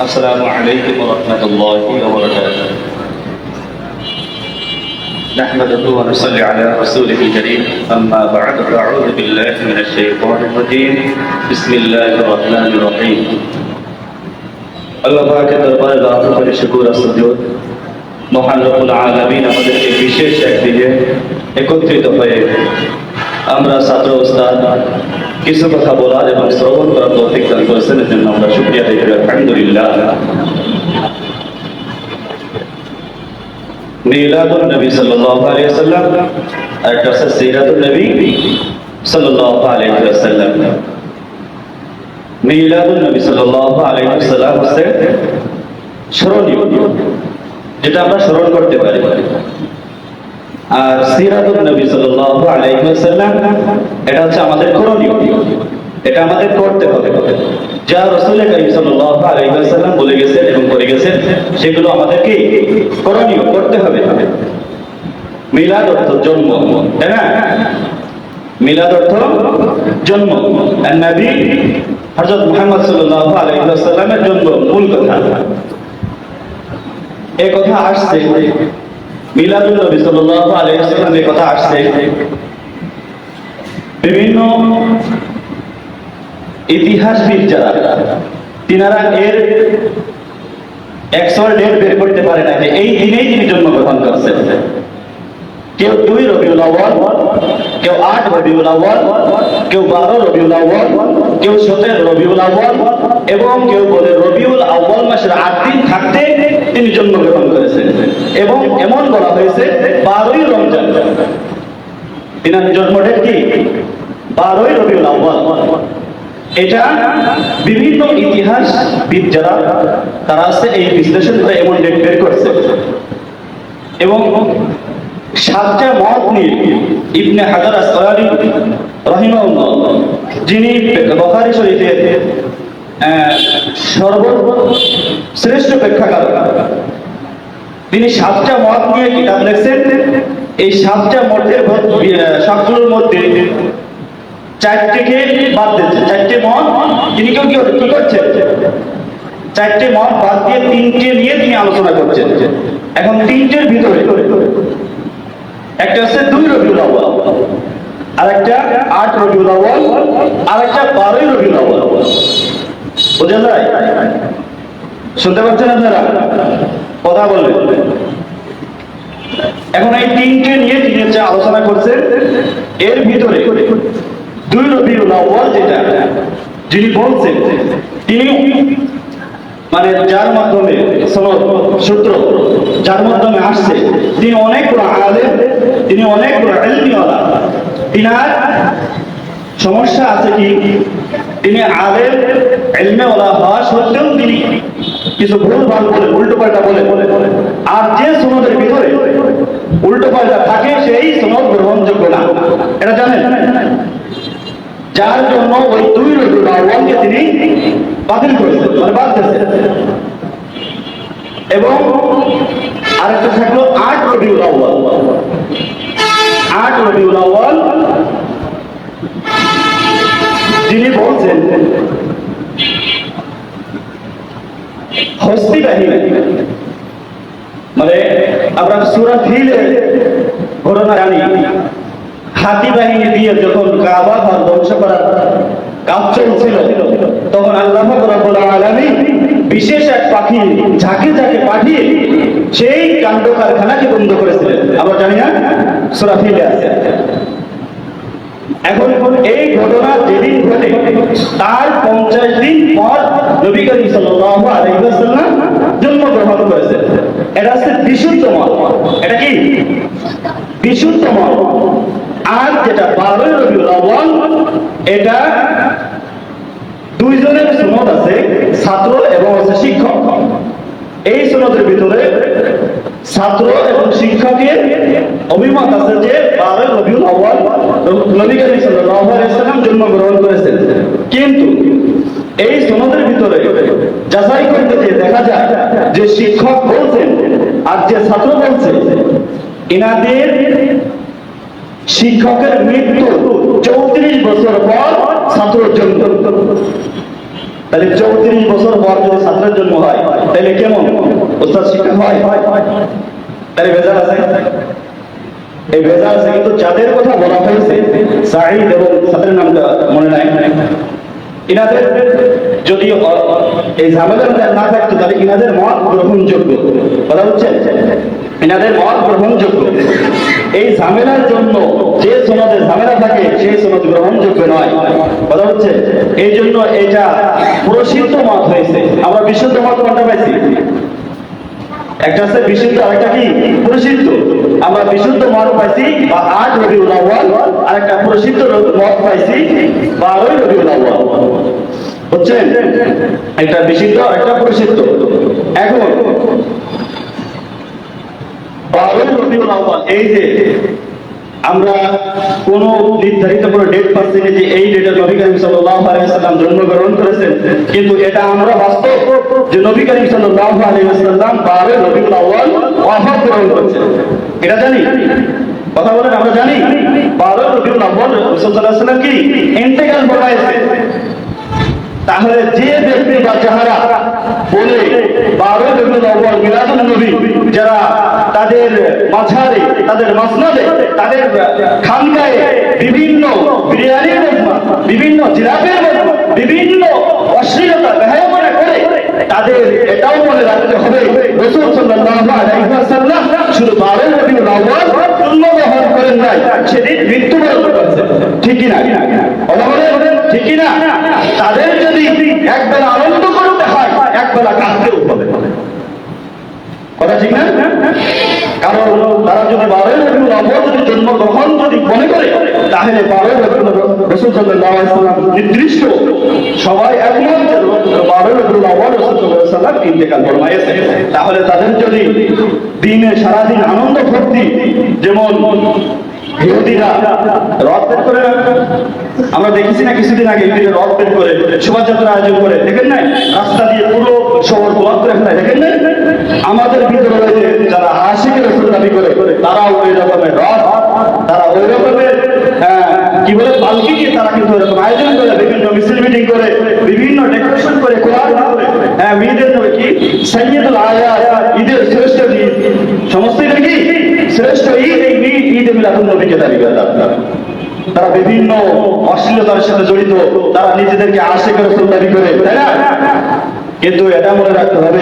السلام عليكم ورحمة الله وبركاته نحمده ونصلي على رسوله الكريم أما بعد فأعوذ بالله من الشيطان الرجيم بسم الله الرحمن الرحيم আল্লাহ পাকের দরবারে লাখ করে শুকুর আর সুজুদ মহান রব্বুল আলামিন আমাদেরকে বিশেষ একদিনে একত্রিত হয়ে আমরা ছাত্র ওস্তাদ কিছু কথা বলার এবং শ্রবণ করার তৌফিক দান করেছেন এর জন্য আমরা শুকরিয়া দিই আলহামদুলিল্লাহ। মিলাদুল নবী সাল্লাল্লাহু আলাইহি ওয়াসাল্লাম আর একটা হচ্ছে সিরাতুল নবী সাল্লাল্লাহু আলাইহি ওয়াসাল্লাম। মিলাদুল নবী সাল্লাল্লাহু আলাইহি ওয়াসাল্লাম হচ্ছে স্মরণীয়, যেটা আমরা স্মরণ করতে পারি। আর সিরাতুল নবী সাল্লাল্লাহু আলাইহি ওয়াসাল্লাম, এটা হচ্ছে আমাদের করণীয় এটা আমাদের করতে হবে। যা রাসূল করিম সাল্লাল্লাহু আলাইহি ওয়াসাল্লাম বলে গেছেন এবং করে গেছেন, সেগুলো আমাদেরকে করণীয় করতে হবে। মিলাদ অর্থ জন্ম, তাই না? মিলাদ অর্থ জন্ম। নবী হযরত মুহাম্মদ সাল্লাল্লাহু আলাইহি ওয়াসাল্লামের জন্ম, মূল কথা। এই কথা আসছে মিলাদুল নবী সাল্লাল্লাহু আলাইহি ওয়াসাল্লাম এই কথা আসছে, বিভিন্ন ইতিহাসবিদ যারা, তিনারা এর ডেট বের করতে পারে না এই দিনেই তিনি জন্মগ্রহণ করছেন। কেউ দুই রবিউল আউয়াল, কেউ আট রবিউল আউয়াল, কেউ বারো রবিউল আউয়াল, কেউ সতেরো রবিউল আউয়াল, এবং কেউ বলে আউয়াল মাসের আট দিন থাকতে তিনি জন্মগ্রহণ করেছেন। এবং এমন বলা হয়েছে, বারোই রমজান। তিনার জন্মটা কি? বারোই রবিউল আউয়াল। এটা বিভিন্ন ইতিহাসবিদ যারা তারা আছে এই বিশ্লেষণ করে এমন ডেট বের করছে। এবং সাতটা মত নিয়ে ইবনে হাজার আসকালানি রহিমাউল্লাহ যিনি বখারি শরীফের সর্বশ্রেষ্ঠ প্রেক্ষাকার তিনি সাতটা মত নিয়ে কিতাব লিখছেন। এই সাতটা মতের সবগুলোর মধ্যে চারটেকে বাদ দিচ্ছে চারটে মত তিনি কেউ কি করছেন? চারটে মত বাদ দিয়ে তিনটে নিয়ে তিনি আলোচনা করছেন। এখন তিনটের ভিতরে একটা হচ্ছে দুই আউয়াল আর একটা আট আউয়াল আর একটা বারোই আউয়াল। বোঝা যায় শুনতে পাচ্ছেন আপনারা? কথা বলবেন এখন এই তিনটে নিয়ে তিনি হচ্ছে আলোচনা করছেন। এর ভিতরে দুই রবিউল আউয়াল যেটা, যিনি বলছেন, তিনি মানে যার মাধ্যমে সনদ, সূত্র যার মাধ্যমে আসছে, তিনি অনেক আলেম, তিনি অনেক এলমিওয়ালা। তিনার সমস্যা আছে কি? তিনি আলেম এলমেওয়ালা হওয়া সত্ত্বেও তিনি কিছু ভুল ভালো বলে উল্টো পাল্টা বলে আর যে সনদের ভিতরে উল্টো পাল্টা থাকে, সেই সনদ গ্রহণযোগ্য না। এটা জানেন? যার জন্য ওই দুই রবিউল আউয়ালকে তিনি বাতিল করেছেন মানে বাদ এবং আরেকটা থাকল আট রবিউল আউয়াল আট রবিউল আউয়াল যিনি বলছেন হস্তি বাহিনী মানে আমরা সুরা ফিলের ঘটনা জানি হাতি বাহিনী দিয়ে যখন কাবা ঘর ধ্বংস করার কাজ চলছিল, তখন আল্লাহ রাব্বুল আলামিন বিশেষ এক পাখি ঝাঁকে ঝাঁকে পাঠিয়ে সেই কাণ্ড কারখানাকে বন্ধ করেছিলেন। আমরা জানি না? সূরা ফিলে আছে এখন এই ঘটনা যেদিন ঘটে, তার পঞ্চাশ দিন পর নবী করিম সাল্লাল্লাহু আলাইহি জন্মগ্রহণ করেছেন এটা হচ্ছে বিশুদ্ধ মত এটা কি? বিশুদ্ধ মত আর যেটা বারোই রবিউল এটা দুইজনের সুন্নত আছে, ছাত্র এবং হচ্ছে শিক্ষক। এই সুন্নতের ভিতরে ছাত্র এবং শিক্ষকের অভিমত আছে যে বারোই রবিউল আউয়াল নবী করিম সাল্লাল্লাহু আলাইহি সাল্লাম জন্মগ্রহণ করেছেন। কিন্তু এই সুন্নতের ভিতরে যাচাই করতে যে দেখা যায় যে শিক্ষক বলছেন আর যে ছাত্র বলছে, এনাদের শিক্ষকের মৃত্যু চৌত্রিশ বছর পর ছাত্রের জন্ম। তাহলে চৌত্রিশ বছর পর যদি ছাত্রের জন্ম হয়, তাহলে কেমন? ওস্তাদ শিক্ষক হয়? তাহলে ভেজাল আছে এই ভেজাল আছে কিন্তু যাদের কথা বলা হয়েছে সাহিদ এবং ছাত্রের নামটা মনে নাই। ইনাদের যদি এই ঝামেলার না থাকতো তাহলে ইনাদের মত গ্রহণযোগ্য। কথা হচ্ছে, ইনাদের মত গ্রহণযোগ্য। এই ঝামেলার জন্য যে সমাজে ঝামেলা থাকে, সেই সমাজ গ্রহণযোগ্য নয়। কথা হচ্ছে, এই জন্য এটা প্রসিদ্ধ মত হয়েছে। আমরা বিশুদ্ধ মত কোনটা পাইছি? একটা আছে বিশুদ্ধ, আরেকটা কি? প্রসিদ্ধ আমরা বিশুদ্ধ মত পাইছি, বা আট রবিউল আউয়াল আর একটা প্রসিদ্ধ মত পাইছি, বারোই রবিউল আউয়াল। বুঝছেন? একটা বিশুদ্ধ একটা প্রসিদ্ধ এখন, বারোই রবিউল আউয়াল, এই যে আমরা কোন নির্ধারিত কোনো ডেট পাচ্ছি না যে এই ডেটে নবী করিম সাল্লাল্লাহু আলাইহি ওয়াসাল্লাম জন্মগ্রহণ করেছেন। কিন্তু এটা আমরা বাস্তব যে নবী করিম সাল্লাল্লাহু আলাইহি ওয়াসাল্লাম 12 রবিউল আউয়াল ওয়াফাত গ্রহণ করেছেন। এটা জানি। কথা বলেন, আমরা জানি। 12 রবিউল আউয়াল রাসূল সাল্লাল্লাহু আলাইহি ওয়াসাল্লাম কি? ইন্তেকাল ফরমাইছে তাহলে যে ব্যক্তি বা যাহারা বলে বারো রবিউল আউয়াল মিলাদুন নবী যারা তাদের মাঝারে, তাদের মাসনাদে, তাদের খানকায় বিভিন্ন বিরিয়ানির বিভিন্ন জিরাফের বিভিন্ন অশ্লীলতা বেহায়াপনা করে তাদের এটাও মনে রাখতে হবে। শুধু বারো রবিউল আউয়াল জন্মগ্রহণ করেন নাই, সেদিন মৃত্যুবরণ করেছেন। ঠিক কি না কথা বলেন, ঠিক না তাদের যদি একবেলা আনন্দ করতে হয় একবেলা কাঁদতেও হবে কথা ঠিক না? কারণ তারা যদি বারোই রবিউল আউয়াল যদি জন্মগ্রহণ যদি মনে করে, তাহলে রবিউল রসুল সাল্লাল্লাহু আলাইহি নির্দিষ্ট সবাই একমত যে বারোই রবিউল আউয়াল রসুল আলাইহি ওয়াসাল্লাম ইন্তেকাল ফরমাইয়েছে তাহলে তাদের যদি দিনে সারাদিন আনন্দ ভর্তি, যেমন ইহুদিরা রথ বের করে, আমরা দেখেছি না কিছুদিন আগে ইহুদিরা রথ বের করে শোভাযাত্রা আয়োজন করে, দেখেন নাই? রাস্তা দিয়ে পুরো শহর ব্লক করে দেখেন নাই? আমাদের ভিতরে রয়েছে যারা আশিকের রসুল দাবি করে তারাও ওই রকমের রথ তারা ওই রকমের আহ, কি বলে পালকি দিয়ে তারা হ্যাঁ তারা। বিভিন্ন অশ্লীলতার সাথে জড়িত। তারা নিজেদেরকে আশে করে দাবি করে, তাই না? কিন্তু এটা মনে রাখতে হবে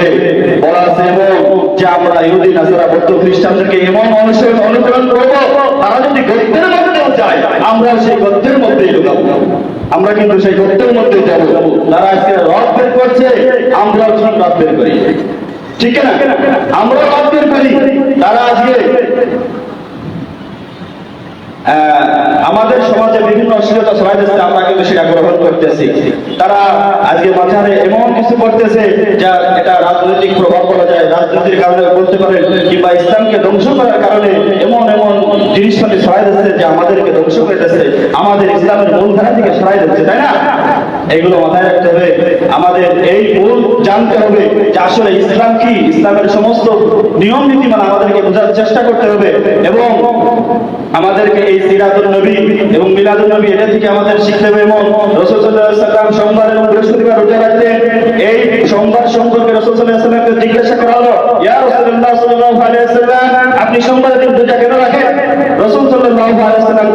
বলা আছে এমন যে আমরা ইহুদি, নাসারা, বৌদ্ধ, খ্রিস্টানদেরকে এমন মানুষের অনুকরণ করব, তারা যদি মধ্যেও যায় আমরা সেই গদ্যের মধ্যেই ঢুকাবো আমরা কিন্তু সেই গদ্যের মধ্যে যাব। তারা আজকে রথ বের করছে, আমরাও ঠিক রথ বের করি। ঠিক না? আমরা রথ বের করি। তারা আজকে আমাদের সমাজে বিভিন্ন অশ্লীলতা ছড়াই দিচ্ছে আমরা কিন্তু সেটা গ্রহণ করতেছি। তারা আজকে মাঝারে এমন কিছু করতেছে, যা এটা রাজনৈতিক প্রভাব বলা যায়। রাজনীতির কারণে বলতে পারেন, কিংবা ইসলামকে ধ্বংস করার কারণে এমন এমন জিনিসপাতি ছড়াই দিচ্ছে যে আমাদেরকে ধ্বংস দিচ্ছে আমাদের ইসলামের মূলধারা থেকে ছড়াই দিচ্ছে, তাই না? এগুলো মাথায় রাখতে হবে। আমাদের এই মূল জানতে হবে যে আসলে ইসলাম কি? ইসলামের সমস্ত নিয়ম নীতিমালা আমাদেরকে বোঝার চেষ্টা করতে হবে এবং আমাদেরকে এই সিরাতুল নবী এবং মিলাদুল নবী এটা থেকে আমাদের শিখতে হবে এবং রসুল সাল্লাম সোমবার এবং বৃহস্পতিবার রোজা রাখতেন। এই সোমবার সম্পর্কে রসুল আলাইহি সাল্লামকে জিজ্ঞাসা করা হলো, ইয়া রাসূলুল্লাহ সাল্লাল্লাহু আলাইহি সাল্লাম আপনি সোমবারের দিন রোজা কেন রাখেন রসুল সাল্লাল্লাহু আলাইহি সাল্লাম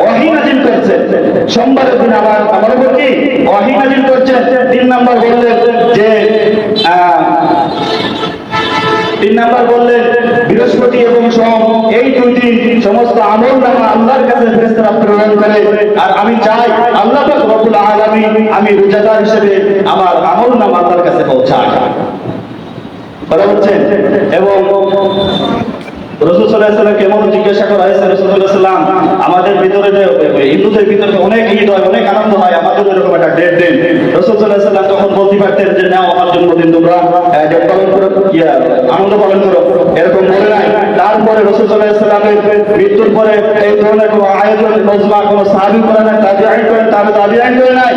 ওয়াহী করছেন সোমবারের দিন আমার আমার উপর কি ওয়াহী করছেন তিন নাম্বার বললেন যে তিন নাম্বার বললেন বৃহস্পতি এবং সোম, এই দুই দিন সমস্ত আমল নামা আল্লাহর কাছে ফেরেশতারা প্রেরণ করে। আর আমি চাই আল্লাহ পাক রব্বুল আলামিন আমি রোজাদার হিসেবে আমার আমল নামা আল্লাহর কাছে পৌঁছায় কথা হচ্ছেন এবং সাল্লামকে জিজ্ঞাসা আমাদের ভিতরে ভিতরে অনেক ঈদ হয়, অনেক আনন্দ হয় এরকম একটা তখন নাও আমার জন্মদিন আনন্দ পালন করো। এরকম তারপরে মৃত্যুর পরে এই ধরনের আয়োজন মজমা সাহাবি করে নাই তাবি আইন করেন তাবে দাবি আইন করে নাই।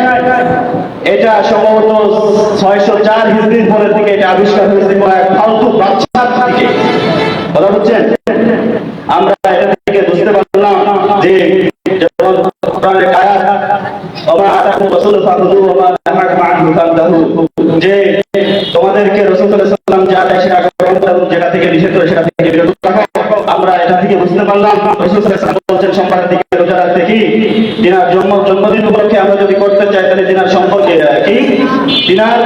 এটা সম্ভবত ছয়শো চার হিজড়ির পরের দিকে এটা আবিষ্কার হয়েছে এক ফালতু বাচ্চার দিকে। কথা বুঝছেন আমরা এটা থেকে বুঝতে পারলাম যে যেমন কোরআনের যে তোমাদেরকে রাসূল সাল্লাল্লাহু আলাইহি সেটা থেকে সেটা থেকে থাকো আমরা এটা থেকে বুঝতে পারলাম, রাসূল সাল্লাল্লাহু দিকে রোজা জন্মদিন উপলক্ষে আমরা যদি করতে চাই, তাহলে দিনার সম্পর্কে কি দিনার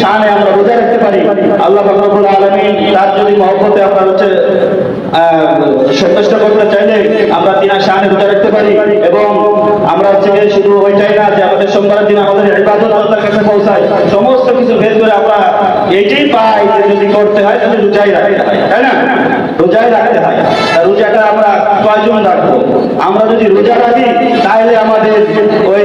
শানে আমরা রোজা রাখতে পারি। আল্লাহ পাক রব্বুল আলামিন তার যদি মহব্বতে আমরা হচ্ছে সন্তুষ্ট করতে চাইলে আমরা দিনার শানে রোজা রাখতে পারি এবং আমরা হচ্ছে শুধু ওইটাই না যে আমাদের সোমবারের দিন আমাদের ইবাদত আল্লাহর কাছে পৌঁছায়। সমস্ত কিছু ভেদ করে আমরা এইটাই পাই যে যদি করতে হয় তাহলে রোজাই রাখতে হয়, তাই না? রোজাই রাখতে হয়। রোজাটা আমরা কয়জন রাখব? আমরা যদি রোজা রাখি, তাহলে আমাদের ওই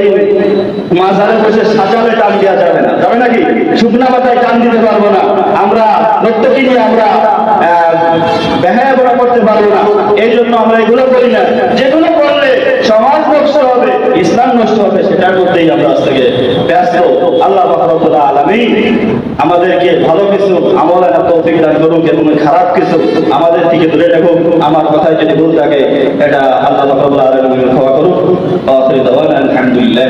মাজারে বসে সাজালে টান দেওয়া যাবে না। যাবে নাকি? শুকনা পাতায় টান দিতে পারব না। আমরা প্রত্যেকে নিয়ে আমরা বেহায়া বড়া করতে পারব না। এই জন্য আমরা এগুলো করি না। যেগুলো করলে সমাজ নষ্ট হবে, ইসলাম নষ্ট হবে, সেটার মধ্যেই আমরা আজ থেকে ব্যস্ত। আল্লাহ আলমী আমাদেরকে ভালো কিছু আমল একটা তৌফিক দান করুক এবং খারাপ কিছু আমাদের থেকে দূরে রাখুক আমার কথায় যদি ভুল থাকে, এটা আল্লাহ রব্বুল আলমী ক্ষমা করুক। আলহামদুলিল্লাহ